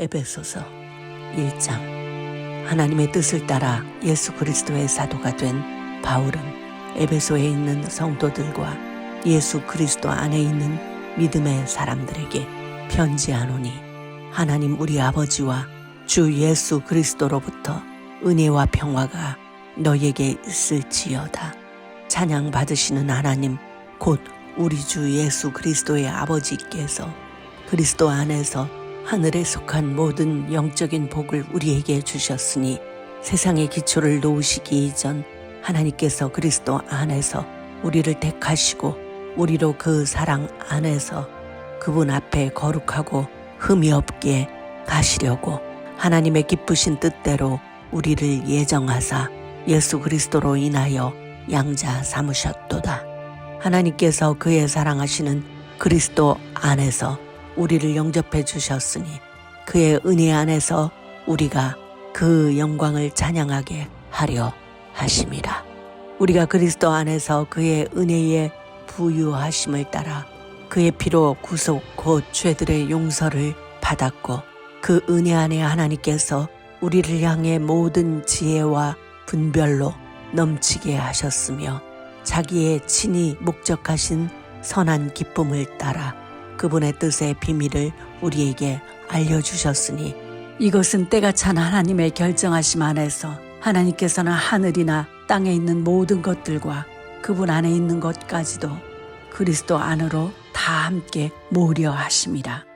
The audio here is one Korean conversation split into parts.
에베소서 1장 하나님의 뜻을 따라 예수 그리스도의 사도가 된 바울은 에베소에 있는 성도들과 예수 그리스도 안에 있는 믿음의 사람들에게 편지하노니 하나님 우리 아버지와 주 예수 그리스도로부터 은혜와 평화가 너에게 있을지어다. 찬양 받으시는 하나님 곧 우리 주 예수 그리스도의 아버지께서 그리스도 안에서 하늘에 속한 모든 영적인 복을 우리에게 주셨으니 세상의 기초를 놓으시기 이전 하나님께서 그리스도 안에서 우리를 택하시고 우리로 그 사랑 안에서 그분 앞에 거룩하고 흠이 없게 가시려고 하나님의 기쁘신 뜻대로 우리를 예정하사 예수 그리스도로 인하여 양자 삼으셨도다. 하나님께서 그의 사랑하시는 그리스도 안에서 우리를 영접해 주셨으니 그의 은혜 안에서 우리가 그 영광을 찬양하게 하려 하심이라. 우리가 그리스도 안에서 그의 은혜에 부유하심을 따라 그의 피로 구속 곧 죄들의 용서를 받았고 그 은혜 안에 하나님께서 우리를 향해 모든 지혜와 분별로 넘치게 하셨으며 자기의 친히 목적하신 선한 기쁨을 따라 그분의 뜻의 비밀을 우리에게 알려주셨으니 이것은 때가 찬 하나님의 결정하심 안에서 하나님께서는 하늘이나 땅에 있는 모든 것들과 그분 안에 있는 것까지도 그리스도 안으로 다 함께 하심이라.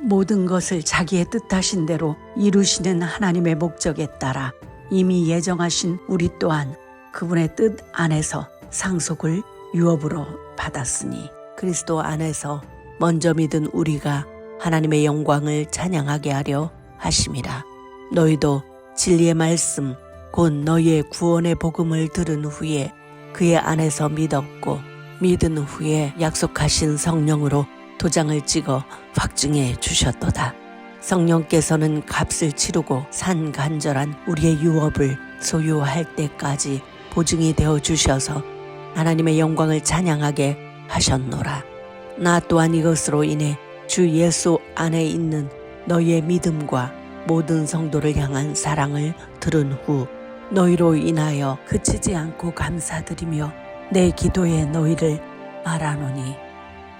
모든 것을 자기의 뜻하신 대로 이루시는 하나님의 목적에 따라 이미 예정하신 우리 또한 그분의 뜻 안에서 상속을 유업으로 받았으니 그리스도 안에서 먼저 믿은 우리가 하나님의 영광을 찬양하게 하려 하심이라. 너희도 진리의 말씀 곧 너희의 구원의 복음을 들은 후에 그의 안에서 믿었고 믿은 후에 약속하신 성령으로 도장을 찍어 확증해 주셨도다. 성령께서는 값을 치르고 산 간절한 우리의 유업을 소유할 때까지 보증이 되어 주셔서 하나님의 영광을 찬양하게 하셨노라. 나 또한 이것으로 인해 주 예수 안에 있는 너희의 믿음과 모든 성도를 향한 사랑을 들은 후 너희로 인하여 그치지 않고 감사드리며 내 기도에 너희를 말하노니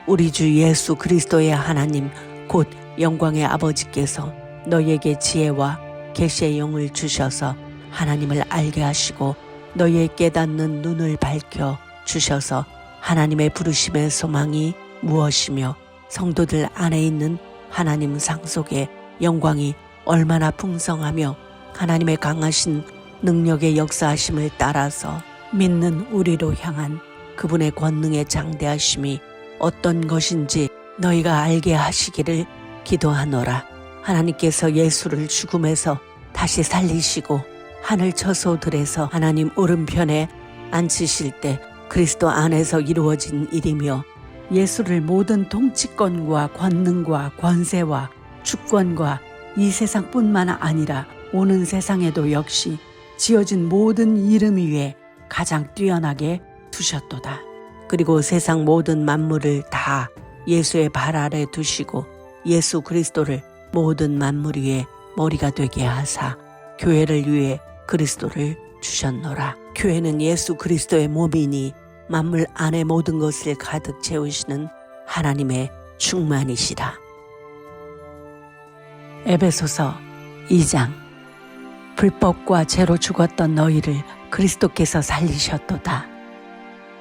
우리 주 예수 그리스도의 하나님 곧 영광의 아버지께서 너희에게 지혜와 계시의 영을 주셔서 하나님을 알게 하시고 너희의 깨닫는 눈을 밝혀 주셔서 하나님의 부르심의 소망이 무엇이며 성도들 안에 있는 하나님 상속의 영광이 얼마나 풍성하며 하나님의 강하신 능력의 역사하심을 따라서 믿는 우리로 향한 그분의 권능의 장대하심이 어떤 것인지 너희가 알게 하시기를 기도하노라. 하나님께서 예수를 죽음에서 다시 살리시고 하늘 처소들에서 하나님 오른편에 앉히실 때 그리스도 안에서 이루어진 일이며 예수를 모든 통치권과 권능과 권세와 주권과 이 세상뿐만 아니라 오는 세상에도 역시 지어진 모든 이름 위에 가장 뛰어나게 두셨도다. 그리고 세상 모든 만물을 다 예수의 발 아래 두시고 예수 그리스도를 모든 만물 위에 머리가 되게 하사 교회를 위해 그리스도를 주셨노라. 교회는 예수 그리스도의 몸이니 만물 안에 모든 것을 가득 채우시는 하나님의 충만이시라. 에베소서 2장 불법과 죄로 죽었던 너희를 그리스도께서 살리셨도다.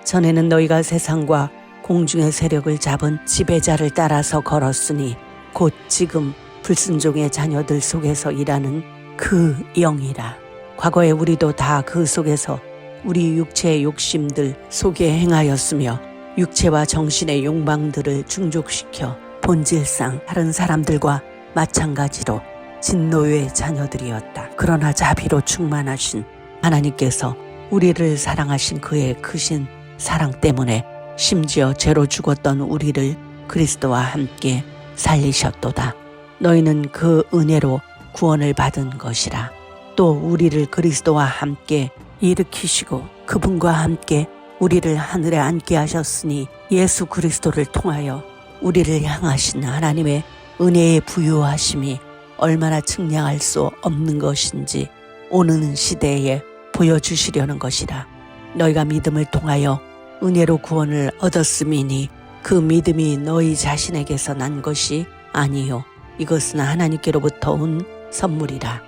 전에는 너희가 세상과 공중의 세력을 잡은 지배자를 따라서 걸었으니 곧 지금 불순종의 자녀들 속에서 일하는 그 영이라. 과거에 우리도 다 그 속에서 우리 육체의 욕심들 속에 행하였으며 육체와 정신의 욕망들을 충족시켜 본질상 다른 사람들과 마찬가지로 진노의 자녀들이었다. 그러나 자비로 충만하신 하나님께서 우리를 사랑하신 그의 크신 사랑 때문에 심지어 죄로 죽었던 우리를 그리스도와 함께 살리셨도다. 너희는 그 은혜로 구원을 받은 것이라. 또 우리를 그리스도와 함께 일으키시고 그분과 함께 우리를 하늘에 앉게 하셨으니 예수 그리스도를 통하여 우리를 향하신 하나님의 은혜의 부유하심이 얼마나 측량할 수 없는 것인지 오는 시대에 보여주시려는 것이라. 너희가 믿음을 통하여 은혜로 구원을 얻었음이니 그 믿음이 너희 자신에게서 난 것이 아니요. 이것은 하나님께로부터 온 선물이라.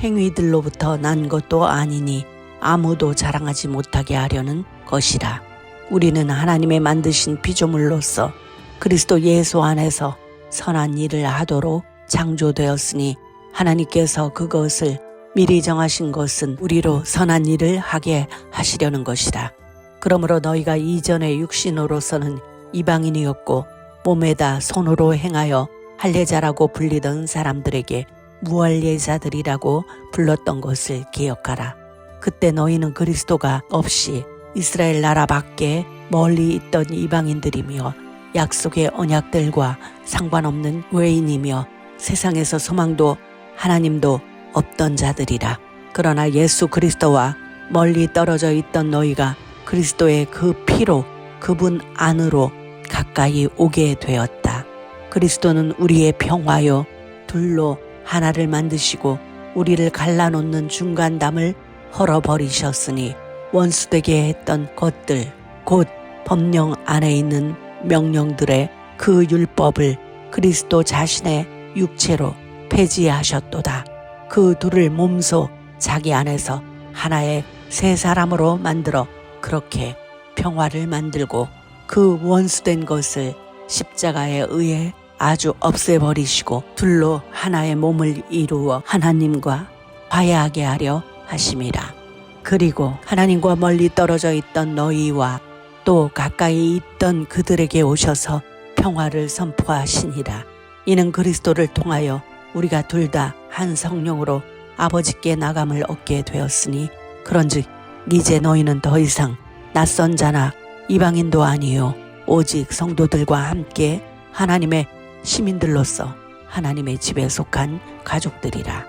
행위들로부터 난 것도 아니니 아무도 자랑하지 못하게 하려는 것이라. 우리는 하나님의 만드신 피조물로서 그리스도 예수 안에서 선한 일을 하도록 창조되었으니 하나님께서 그것을 미리 정하신 것은 우리로 선한 일을 하게 하시려는 것이라. 그러므로 너희가 이전의 육신으로서는 이방인이었고 몸에다 손으로 행하여 할례자라고 불리던 사람들에게 무할례자들이라고 불렀던 것을 기억하라. 그때 너희는 그리스도가 없이 이스라엘 나라 밖에 멀리 있던 이방인들이며 약속의 언약들과 상관없는 외인이며 세상에서 소망도 하나님도 없던 자들이라. 그러나 예수 그리스도와 멀리 떨어져 있던 너희가 그리스도의 그 피로 그분 안으로 가까이 오게 되었다. 그리스도는 우리의 평화요 둘로 하나를 만드시고 우리를 갈라놓는 중간담을 헐어버리셨으니 원수되게 했던 것들 곧 법령 안에 있는 명령들의 그 율법을 그리스도 자신의 육체로 폐지하셨도다. 그 둘을 몸소 자기 안에서 하나의 새 사람으로 만들어 그렇게 평화를 만들고 그 원수된 것을 십자가에 의해 아주 없애버리시고 둘로 하나의 몸을 이루어 하나님과 화해하게 하려 하심이라. 그리고 하나님과 멀리 떨어져 있던 너희와 또 가까이 있던 그들에게 오셔서 평화를 선포하시니라. 이는 그리스도를 통하여 우리가 둘 다 한 성령으로 아버지께 나감을 얻게 되었으니 그런즉 이제 너희는 더 이상 낯선 자나 이방인도 아니요 오직 성도들과 함께 하나님의 시민들로서 하나님의 집에 속한 가족들이라.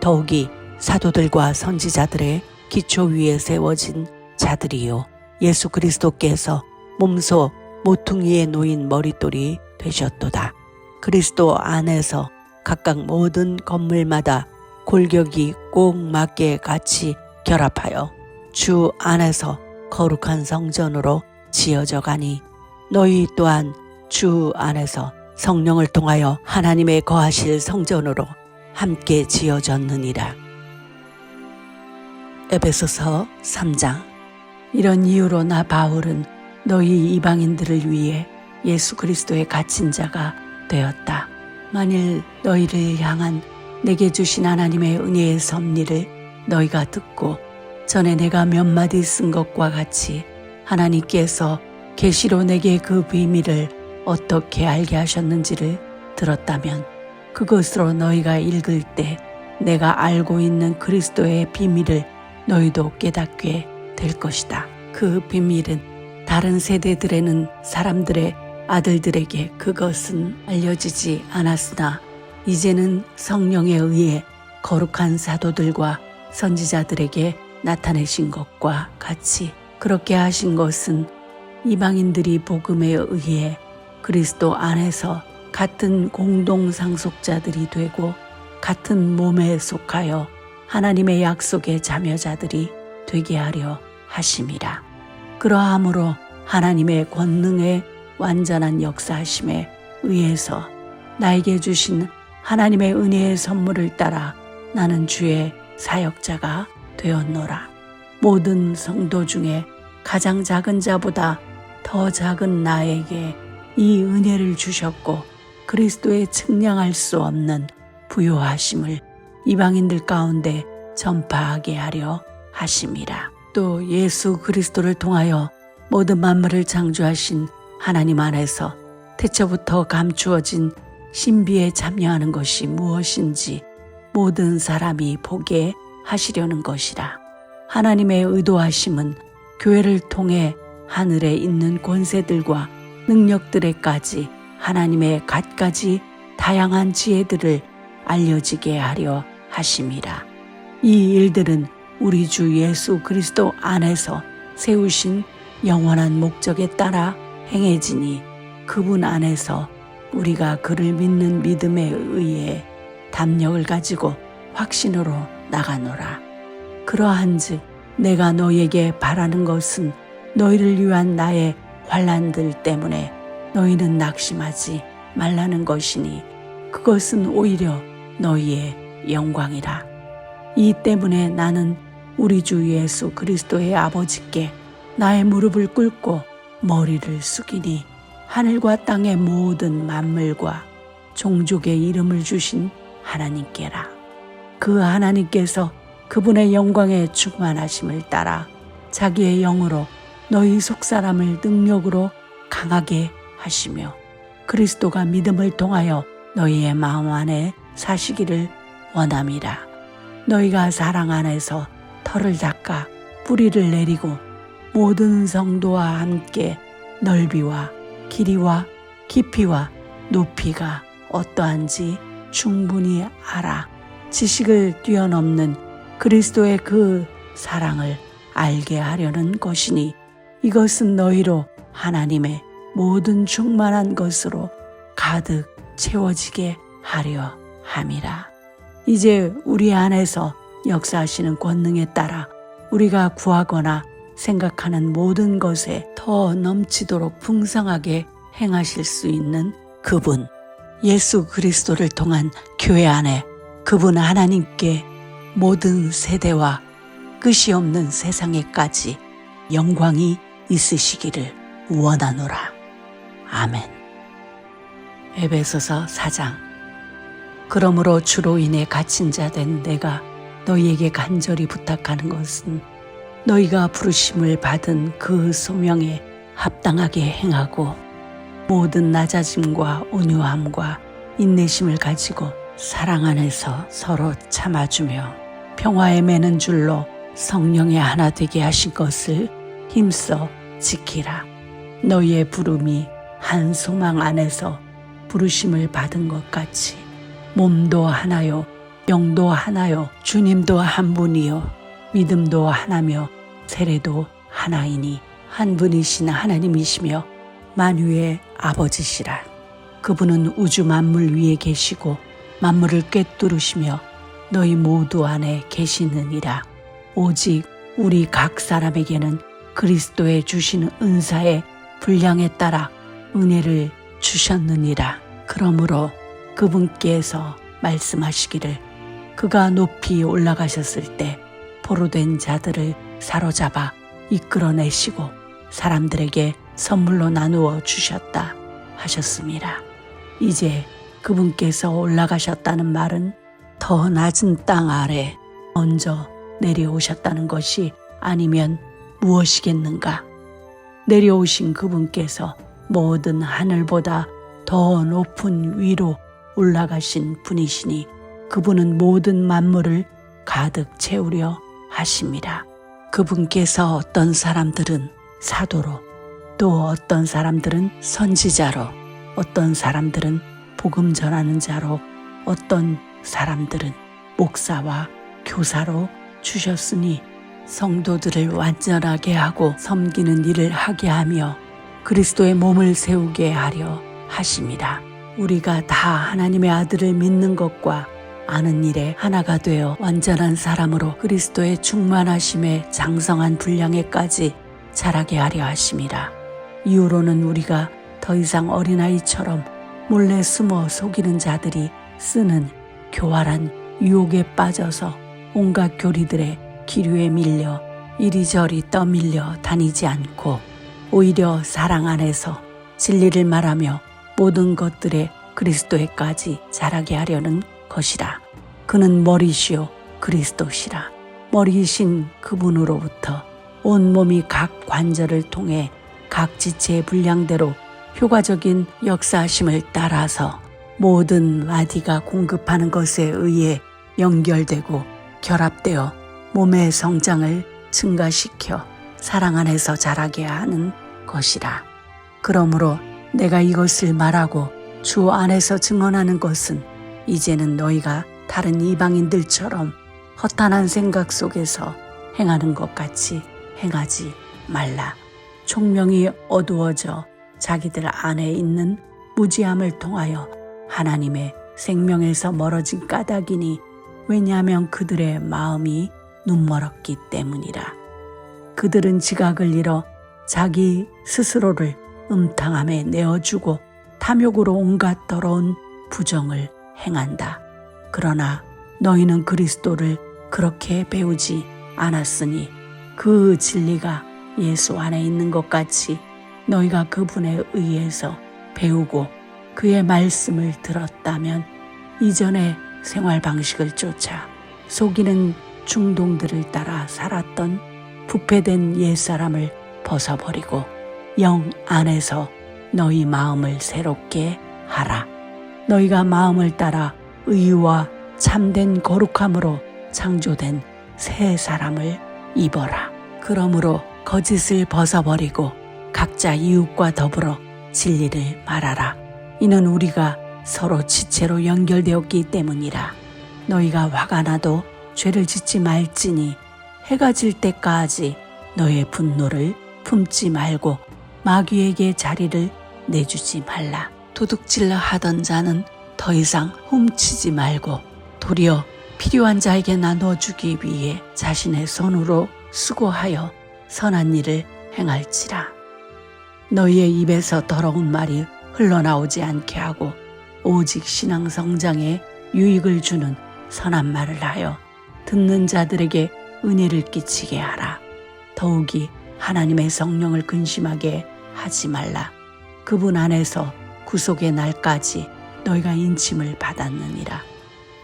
더욱이 사도들과 선지자들의 기초 위에 세워진 자들이요. 예수 그리스도께서 몸소 모퉁이에 놓인 머릿돌이 되셨도다. 그리스도 안에서 각각 모든 건물마다 골격이 꼭 맞게 같이 결합하여 주 안에서 거룩한 성전으로 지어져 가니 너희 또한 주 안에서 성령을 통하여 하나님의 거하실 성전으로 함께 지어졌느니라. 에베소서 3장 이런 이유로 나 바울은 너희 이방인들을 위해 예수 그리스도의 갇힌 자가 되었다. 만일 너희를 향한 내게 주신 하나님의 은혜의 섭리를 너희가 듣고 전에 내가 몇 마디 쓴 것과 같이 하나님께서 계시로 내게 그 비밀을 어떻게 알게 하셨는지를 들었다면 그것으로 너희가 읽을 때 내가 알고 있는 그리스도의 비밀을 너희도 깨닫게 될 것이다. 그 비밀은 다른 세대들에는 사람들의 아들들에게 그것은 알려지지 않았으나 이제는 성령에 의해 거룩한 사도들과 선지자들에게 나타내신 것과 같이 그렇게 하신 것은 이방인들이 복음에 의해 그리스도 안에서 같은 공동 상속자들이 되고 같은 몸에 속하여 하나님의 약속의 자녀자들이 되게 하려 하심이라. 그러함으로 하나님의 권능의 완전한 역사하심에 의해서 나에게 주신 하나님의 은혜의 선물을 따라 나는 주의 사역자가 되었노라. 모든 성도 중에 가장 작은 자보다 더 작은 나에게 이 은혜를 주셨고 그리스도의 측량할 수 없는 부요하심을 이방인들 가운데 전파하게 하려 하심이라. 또 예수 그리스도를 통하여 모든 만물을 창조하신 하나님 안에서 태초부터 감추어진 신비에 참여하는 것이 무엇인지 모든 사람이 보게 하시려는 것이라. 하나님의 의도하심은 교회를 통해 하늘에 있는 권세들과 능력들에까지 하나님의 갖가지 다양한 지혜들을 알려지게 하려 하심이라. 이 일들은 우리 주 예수 그리스도 안에서 세우신 영원한 목적에 따라 행해지니 그분 안에서 우리가 그를 믿는 믿음에 의해 담력을 가지고 확신으로 나가노라. 그러한즉 내가 너에게 바라는 것은 너희를 위한 나의 환란들 때문에 너희는 낙심하지 말라는 것이니 그것은 오히려 너희의 영광이라. 이 때문에 나는 우리 주 예수 그리스도의 아버지께 나의 무릎을 꿇고 머리를 숙이니 하늘과 땅의 모든 만물과 종족의 이름을 주신 하나님께라. 그 하나님께서 그분의 영광의 충만하심을 따라 자기의 영으로 너희 속사람을 능력으로 강하게 하시며 그리스도가 믿음을 통하여 너희의 마음 안에 사시기를 원함이라. 너희가 사랑 안에서 털을 닦아 뿌리를 내리고 모든 성도와 함께 넓이와 길이와 깊이와 높이가 어떠한지 충분히 알아 지식을 뛰어넘는 그리스도의 그 사랑을 알게 하려는 것이니 이것은 너희로 하나님의 모든 충만한 것으로 가득 채워지게 하려 함이라. 이제 우리 안에서 역사하시는 권능에 따라 우리가 구하거나 생각하는 모든 것에 더 넘치도록 풍성하게 행하실 수 있는 그분, 예수 그리스도를 통한 교회 안에 그분 하나님께 모든 세대와 끝이 없는 세상에까지 영광이 있으시기를 원하노라. 아멘. 에베소서 4장 그러므로 주로 인해 갇힌 자 된 내가 너희에게 간절히 부탁하는 것은 너희가 부르심을 받은 그 소명에 합당하게 행하고 모든 낮아짐과 온유함과 인내심을 가지고 사랑 안에서 서로 참아주며 평화에 매는 줄로 성령의 하나 되게 하신 것을 힘써 지키라. 너희의 부름이 한 소망 안에서 부르심을 받은 것 같이 몸도 하나요, 영도 하나요, 주님도 한 분이요, 믿음도 하나며 세례도 하나이니 한 분이신 하나님이시며 만유의 아버지시라. 그분은 우주 만물 위에 계시고 만물을 꿰뚫으시며 너희 모두 안에 계시느니라. 오직 우리 각 사람에게는 그리스도의 주시는 은사의 분량에 따라 은혜를 주셨느니라. 그러므로 그분께서 말씀하시기를 그가 높이 올라가셨을 때 포로된 자들을 사로잡아 이끌어내시고 사람들에게 선물로 나누어 주셨다 하셨습니다. 이제 그분께서 올라가셨다는 말은 더 낮은 땅 아래 먼저 내려오셨다는 것이 아니면 무엇이겠는가? 내려오신 그분께서 모든 하늘보다 더 높은 위로 올라가신 분이시니 그분은 모든 만물을 가득 채우려 하심이라. 그분께서 어떤 사람들은 사도로, 또 어떤 사람들은 선지자로, 어떤 사람들은 복음 전하는 자로, 어떤 사람들은 목사와 교사로 주셨으니 성도들을 완전하게 하고 섬기는 일을 하게 하며 그리스도의 몸을 세우게 하려 하심이라. 우리가 다 하나님의 아들을 믿는 것과 아는 일에 하나가 되어 완전한 사람으로 그리스도의 충만하심에 장성한 분량에까지 자라게 하려 하심이라. 이후로는 우리가 더 이상 어린아이처럼 몰래 숨어 속이는 자들이 쓰는 교활한 유혹에 빠져서 온갖 교리들의 기류에 밀려 이리저리 떠밀려 다니지 않고 오히려 사랑 안에서 진리를 말하며 모든 것들의 그리스도에까지 자라게 하려는 것이라. 그는 머리시요 그리스도시라. 머리이신 그분으로부터 온 몸이 각 관절을 통해 각 지체의 분량대로 효과적인 역사하심을 따라서 모든 마디가 공급하는 것에 의해 연결되고 결합되어 몸의 성장을 증가시켜 사랑 안에서 자라게 하는 것이라. 그러므로 내가 이것을 말하고 주 안에서 증언하는 것은 이제는 너희가 다른 이방인들처럼 허탄한 생각 속에서 행하는 것 같이 행하지 말라. 총명이 어두워져 자기들 안에 있는 무지함을 통하여 하나님의 생명에서 멀어진 까닭이니 왜냐하면 그들의 마음이 눈멀었기 때문이라. 그들은 지각을 잃어 자기 스스로를 음탕함에 내어주고 탐욕으로 온갖 더러운 부정을 행한다. 그러나 너희는 그리스도를 그렇게 배우지 않았으니 그 진리가 예수 안에 있는 것 같이 너희가 그분에 의해서 배우고 그의 말씀을 들었다면 이전의 생활 방식을 쫓아 속이는 중동들을 따라 살았던 부패된 옛사람을 벗어버리고 영 안에서 너희 마음을 새롭게 하라. 너희가 마음을 따라 의와 참된 거룩함으로 창조된 새 사람을 입어라. 그러므로 거짓을 벗어버리고 각자 이웃과 더불어 진리를 말하라. 이는 우리가 서로 지체로 연결되었기 때문이라. 너희가 화가 나도 죄를 짓지 말지니 해가 질 때까지 너의 분노를 품지 말고 마귀에게 자리를 내주지 말라. 도둑질러 하던 자는 더 이상 훔치지 말고 도리어 필요한 자에게 나눠 주기 위해 자신의 손으로 수고하여 선한 일을 행할지라. 너희의 입에서 더러운 말이 흘러나오지 않게 하고 오직 신앙 성장에 유익을 주는 선한 말을 하여 듣는 자들에게 은혜를 끼치게 하라. 더욱이 하나님의 성령을 근심하게 하지 말라. 그분 안에서 구속의 날까지 너희가 인침을 받았느니라.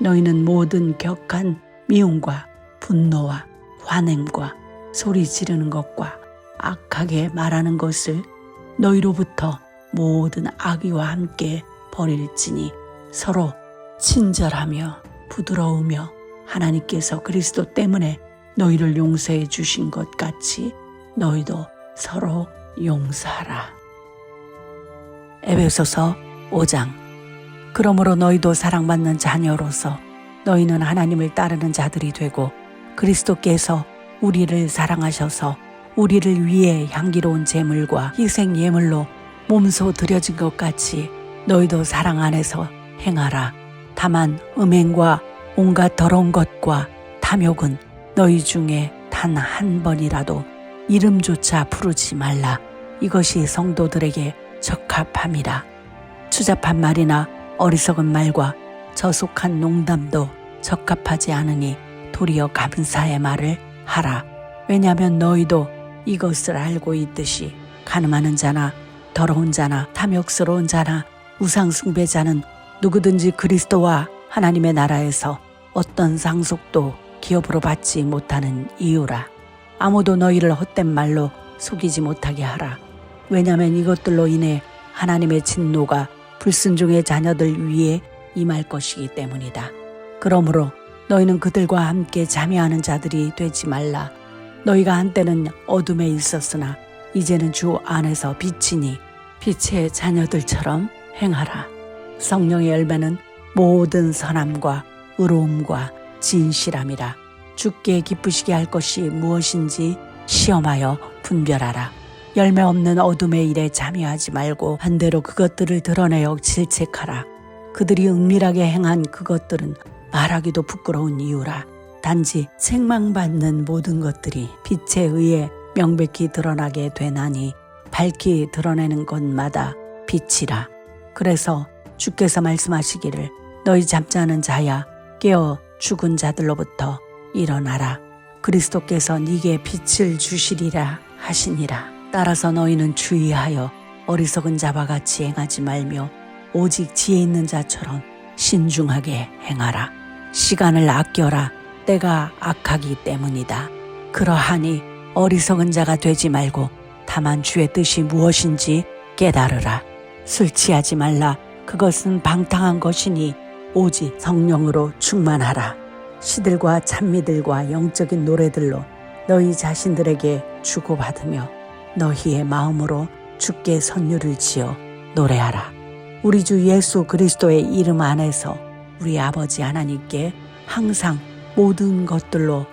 너희는 모든 격한 미움과 분노와 화냄과 소리 지르는 것과 악하게 말하는 것을 너희로부터 모든 악의와 함께 버릴지니 서로 친절하며 부드러우며 하나님께서 그리스도 때문에 너희를 용서해 주신 것 같이 너희도 서로 용서하라. 에베소서 5장 그러므로 너희도 사랑받는 자녀로서 너희는 하나님을 따르는 자들이 되고 그리스도께서 우리를 사랑하셔서 우리를 위해 향기로운 제물과 희생 예물로 몸소 드려진 것 같이 너희도 사랑 안에서 행하라. 다만 음행과 온갖 더러운 것과 탐욕은 너희 중에 단 한 번이라도 이름조차 부르지 말라. 이것이 성도들에게 적합함이라. 추잡한 말이나 어리석은 말과 저속한 농담도 적합하지 않으니 도리어 감사의 말을 하라. 왜냐하면 너희도 이것을 알고 있듯이 가늠하는 자나 더러운 자나 탐욕스러운 자나 우상숭배자는 누구든지 그리스도와 하나님의 나라에서 어떤 상속도 기업으로 받지 못하는 이유라. 아무도 너희를 헛된 말로 속이지 못하게 하라. 왜냐하면 이것들로 인해 하나님의 진노가 불순종의 자녀들 위에 임할 것이기 때문이다. 그러므로 너희는 그들과 함께 자매하는 자들이 되지 말라. 너희가 한때는 어둠에 있었으나 이제는 주 안에서 빛이니 빛의 자녀들처럼 행하라. 성령의 열매는 모든 선함과 의로움과 진실함이라. 주께 기쁘시게 할 것이 무엇인지 시험하여 분별하라. 열매 없는 어둠의 일에 참여하지 말고 반대로 그것들을 드러내어 질책하라. 그들이 은밀하게 행한 그것들은 말하기도 부끄러운 이유라. 단지 책망받는 모든 것들이 빛에 의해 명백히 드러나게 되나니 밝히 드러내는 것마다 빛이라. 그래서 주께서 말씀하시기를 너희 잠자는 자야 깨어 죽은 자들로부터 일어나라. 그리스도께서 네게 빛을 주시리라 하시니라. 따라서 너희는 주의하여 어리석은 자와 같이 행하지 말며 오직 지혜 있는 자처럼 신중하게 행하라. 시간을 아껴라. 때가 악하기 때문이다. 그러하니 어리석은 자가 되지 말고 다만 주의 뜻이 무엇인지 깨달으라. 술 취하지 말라. 그것은 방탕한 것이니 오직 성령으로 충만하라. 시들과 찬미들과 영적인 노래들로 너희 자신들에게 주고받으며 너희의 마음으로 주께 선율을 지어 노래하라. 우리 주 예수 그리스도의 이름 안에서 우리 아버지 하나님께 항상 모든 것들로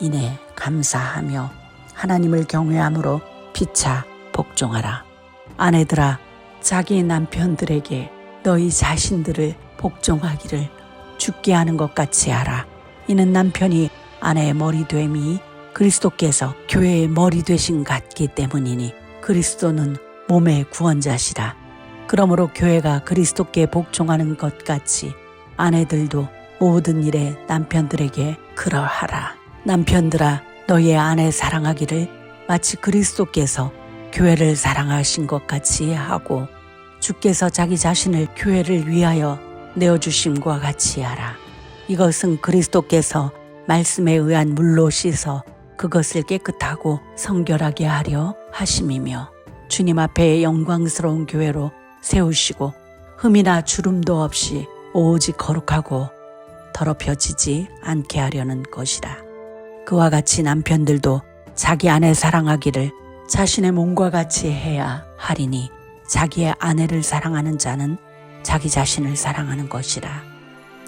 인해 감사하며 하나님을 경외함으로 피차 복종하라. 아내들아, 자기 남편들에게 너희 자신들을 복종하기를 죽게 하는 것 같이 하라. 이는 남편이 아내의 머리 됨이 그리스도께서 교회의 머리 되신 같기 때문이니 그리스도는 몸의 구원자시라. 그러므로 교회가 그리스도께 복종하는 것 같이 아내들도 모든 일에 남편들에게 그러하라. 남편들아 너희의 아내 사랑하기를 마치 그리스도께서 교회를 사랑하신 것 같이 하고 주께서 자기 자신을 교회를 위하여 내어주심과 같이 하라. 이것은 그리스도께서 말씀에 의한 물로 씻어 그것을 깨끗하고 성결하게 하려 하심이며 주님 앞에 영광스러운 교회로 세우시고 흠이나 주름도 없이 오직 거룩하고 더럽혀지지 않게 하려는 것이라. 그와 같이 남편들도 자기 아내 사랑하기를 자신의 몸과 같이 해야 하리니 자기의 아내를 사랑하는 자는 자기 자신을 사랑하는 것이라.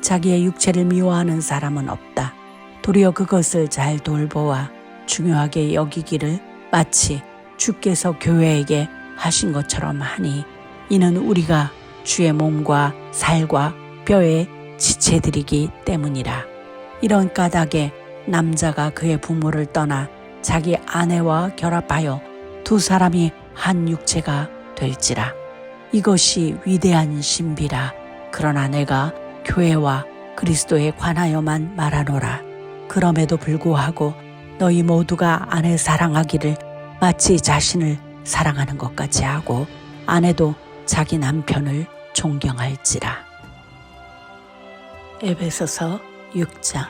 자기의 육체를 미워하는 사람은 없다. 도리어 그것을 잘 돌보아 중요하게 여기기를 마치 주께서 교회에게 하신 것처럼 하니 이는 우리가 주의 몸과 살과 뼈의 지체들이기 때문이라. 이런 까닭에 남자가 그의 부모를 떠나 자기 아내와 결합하여 두 사람이 한 육체가 될지라. 이것이 위대한 신비라. 그러나 내가 교회와 그리스도에 관하여만 말하노라. 그럼에도 불구하고 너희 모두가 아내 사랑하기를 마치 자신을 사랑하는 것 같이 하고 아내도 자기 남편을 존경할지라. 에베소서 6장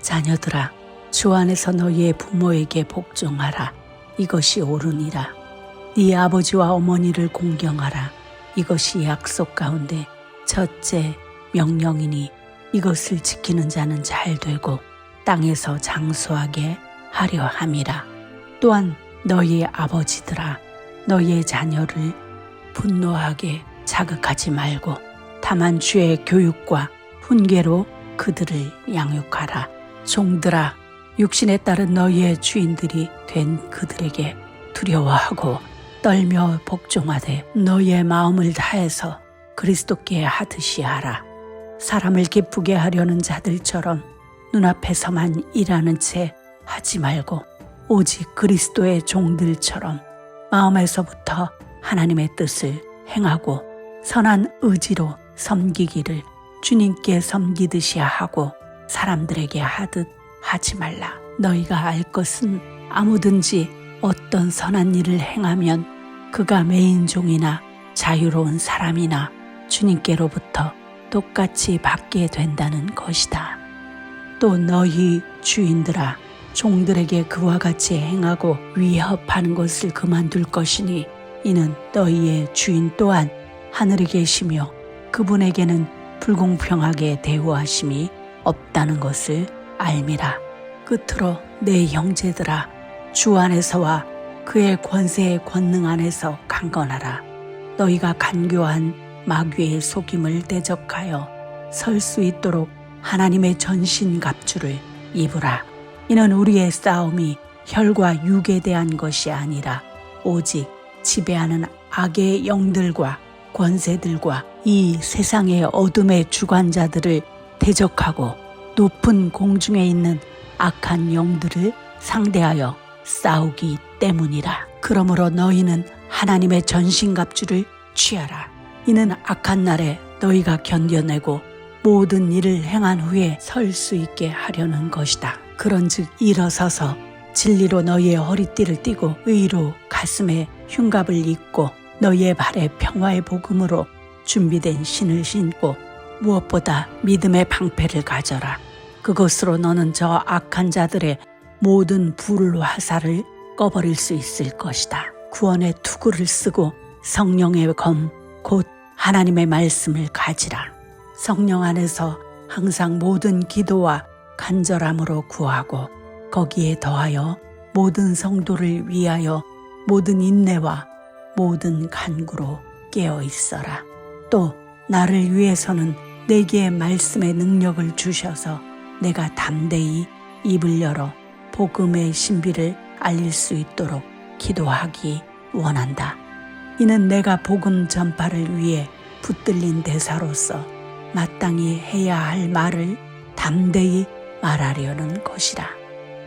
자녀들아 주 안에서 너희의 부모에게 복종하라 이것이 옳으니라 네 아버지와 어머니를 공경하라 이것이 약속 가운데 첫째 명령이니 이것을 지키는 자는 잘 되고 땅에서 장수하게 하려 함이라 또한 너희의 아버지들아 너희의 자녀를 분노하게 자극하지 말고 다만 주의 교육과 훈계로 그들을 양육하라. 종들아, 육신에 따른 너희의 주인들이 된 그들에게 두려워하고 떨며 복종하되 너희의 마음을 다해서 그리스도께 하듯이 하라. 사람을 기쁘게 하려는 자들처럼 눈앞에서만 일하는 채 하지 말고 오직 그리스도의 종들처럼 마음에서부터 하나님의 뜻을 행하고 선한 의지로 섬기기를 주님께 섬기듯이 하고 사람들에게 하듯 하지 말라. 너희가 알 것은 아무든지 어떤 선한 일을 행하면 그가 메인 종이나 자유로운 사람이나 주님께로부터 똑같이 받게 된다는 것이다. 또 너희 주인들아 종들에게 그와 같이 행하고 위협하는 것을 그만둘 것이니 이는 너희의 주인 또한 하늘에 계시며 그분에게는 불공평하게 대우하심이 없다는 것을 알미라. 끝으로 내 형제들아 주 안에서와 그의 권세의 권능 안에서 강건하라. 너희가 간교한 마귀의 속임을 대적하여 설 수 있도록 하나님의 전신 갑주를 입으라. 이는 우리의 싸움이 혈과 육에 대한 것이 아니라 오직 지배하는 악의 영들과 권세들과 이 세상의 어둠의 주관자들을 대적하고 높은 공중에 있는 악한 영들을 상대하여 싸우기 때문이라. 그러므로 너희는 하나님의 전신갑주를 취하라. 이는 악한 날에 너희가 견뎌내고 모든 일을 행한 후에 설 수 있게 하려는 것이다. 그런즉 일어서서 진리로 너희의 허리띠를 띠고 의로 가슴에 흉갑을 입고 너희의 발에 평화의 복음으로 준비된 신을 신고 무엇보다 믿음의 방패를 가져라. 그것으로 너는 저 악한 자들의 모든 불 화살을 꺼버릴 수 있을 것이다. 구원의 투구를 쓰고 성령의 검, 곧 하나님의 말씀을 가지라. 성령 안에서 항상 모든 기도와 간절함으로 구하고 거기에 더하여 모든 성도를 위하여 모든 인내와 모든 간구로 깨어 있어라. 또 나를 위해서는 내게 말씀의 능력을 주셔서 내가 담대히 입을 열어 복음의 신비를 알릴 수 있도록 기도하기 원한다. 이는 내가 복음 전파를 위해 붙들린 대사로서 마땅히 해야 할 말을 담대히 말하려는 것이라.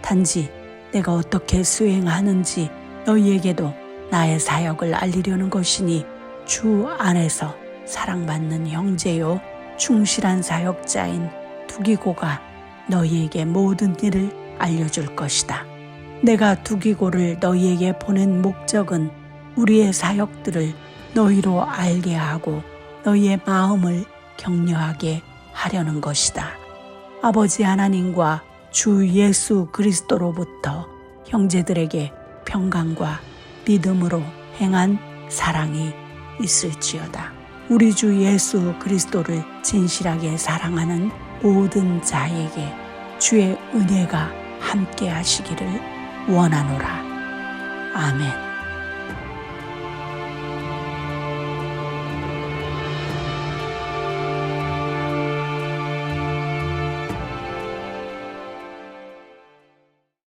단지 내가 어떻게 수행하는지 너희에게도 나의 사역을 알리려는 것이니 주 안에서 사랑받는 형제요 충실한 사역자인 두기고가 너희에게 모든 일을 알려줄 것이다. 내가 두기고를 너희에게 보낸 목적은 우리의 사역들을 너희로 알게 하고 너희의 마음을 격려하게 하려는 것이다. 아버지 하나님과 주 예수 그리스도로부터 형제들에게 평강과 믿음으로 행한 사랑이 있을지어다. 우리 주 예수 그리스도를 진실하게 사랑하는 모든 자에게 주의 은혜가 함께 하시기를 원하노라. 아멘.